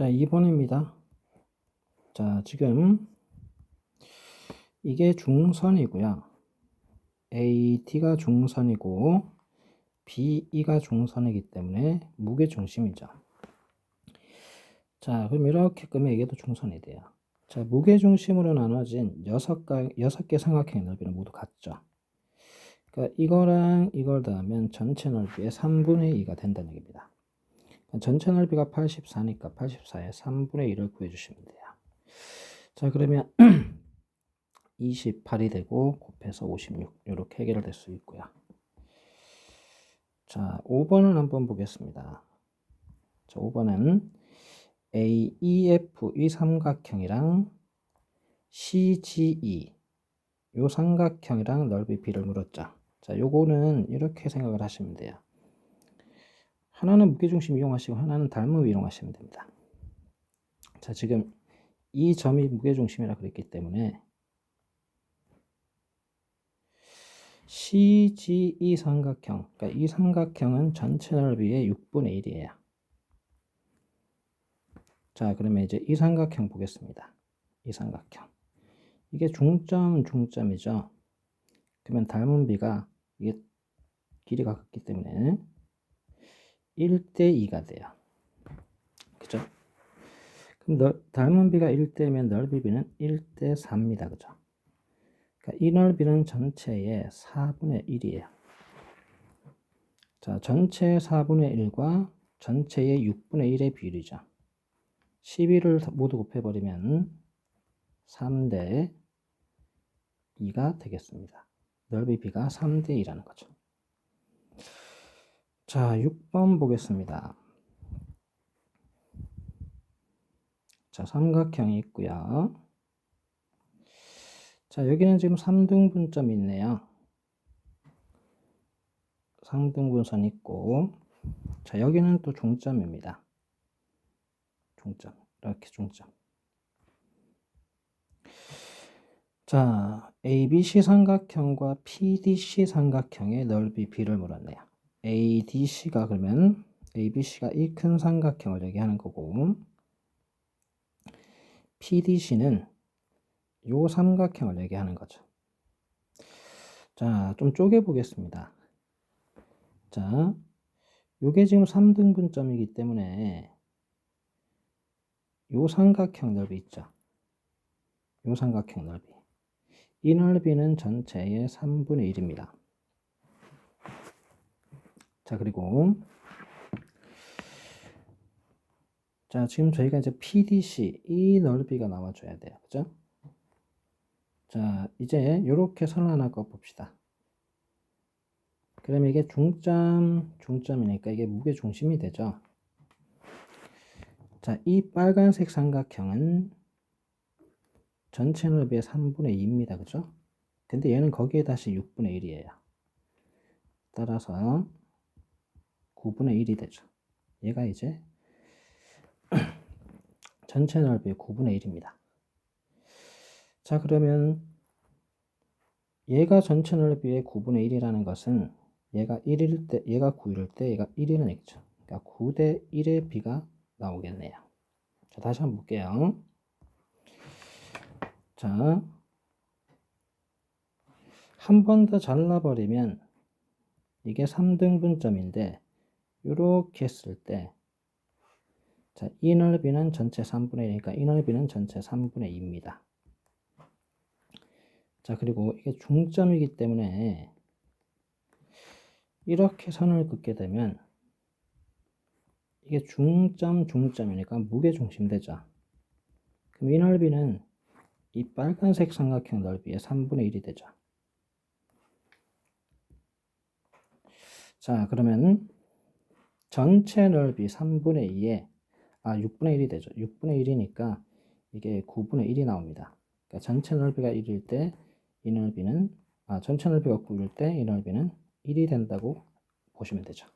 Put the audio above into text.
자, 2번입니다. 자, 지금 이게 중선이고요. AD가 중선이고 BE가 중선이기 때문에 무게 중심이죠. 자, 그럼 이렇게 끄면 이게 또 중선이 돼요. 자, 무게 중심으로 나눠진 6개, 6개 삼각형의 넓이는 모두 같죠. 그러니까 이거랑 이걸 더하면 전체 넓이의 3분의 2가 된다는 얘기입니다. 전체 넓이가 84니까 84의 3분의 1을 구해주시면 돼요. 자 그러면 28이 되고 곱해서 56 이렇게 해결될 수 있고요. 자 5번을 한번 보겠습니다. 자 5번은 AEF 이 삼각형이랑 CGE 요 삼각형이랑 넓이 B를 물었죠. 자 요거는 이렇게 생각을 하시면 돼요. 하나는 무게중심 이용하시고 하나는 닮음 이용하시면 됩니다. 자, 지금 이 점이 무게중심이라 그랬기 때문에 CGE 삼각형, 그러니까 이 삼각형은 전체 넓이의 6분의 1이에요. 자, 그러면 이제 이 삼각형 보겠습니다. 이 삼각형. 이게 중점, 중점이죠. 그러면 닮은 비가 이게 길이가 같기 때문에 1대 2가 돼요. 그죠? 그럼 너, 닮은 비가 1대면 넓이 비는 1대 4입니다. 그죠? 그러니까 이 넓이는 전체의 4분의 1이에요. 자, 전체의 4분의 1과 전체의 6분의 1의 비율이죠. 12를 모두 곱해버리면 3대 2가 되겠습니다. 넓이 비가 3대 2라는 거죠. 자, 6번 보겠습니다. 자, 삼각형이 있고요. 자, 여기는 지금 3등분점이 있네요. 3등분선 있고 자, 여기는 또 중점입니다. 중점. 이렇게 중점. 자, ABC 삼각형과 PDC 삼각형의 넓이 B를 물었네요. ADC가 그러면 ABC가 이 큰 삼각형을 얘기하는 거고 PDC는 요 삼각형을 얘기하는 거죠. 자, 좀 쪼개 보겠습니다. 자, 요게 지금 3등분점이기 때문에 요 삼각형 넓이 있죠. 요 삼각형 넓이. 이 넓이는 전체의 3분의 1입니다. 자, 그리고 자, 지금 저희가 이제 PDC 이 넓이가 나와 줘야 돼요. 그죠? 자, 이제 이렇게 선을 하나 봅시다. 그러면 이게 중점, 중점이니까 이게 무게 중심이 되죠. 자, 이 빨간색 삼각형은 전체 넓이의 3분의 2입니다. 그죠? 근데 얘는 거기에 다시 6분의 1이에요. 따라서 9분의 1이 되죠. 얘가 이제 전체 넓이의 9분의 1입니다. 자, 그러면 얘가 전체 넓이의 9분의 1이라는 것은 얘가 1일 때, 얘가 9일 때 얘가 1이는 얘기죠. 그러니까 9대 1의 비가 나오겠네요. 자, 다시 한번 볼게요. 자, 한 번 더 잘라버리면 이게 3등분점인데 이렇게 했을 때 자, 이 넓이는 전체 3분의 1이니까 이 넓이는 전체 3분의 2입니다. 자, 그리고 이게 중점이기 때문에 이렇게 선을 긋게 되면 이게 중점, 중점이니까 무게 중심 되죠. 그럼 이 넓이는 이 빨간색 삼각형 넓이의 3분의 1이 되죠. 자, 그러면 전체 넓이 3분의 2에 아 6분의 1이 되죠. 6분의 1이니까 이게 9분의 1이 나옵니다. 그러니까 전체 넓이가 1일 때 이 넓이는 아 전체 넓이가 9일 때 이 넓이는 1이 된다고 보시면 되죠.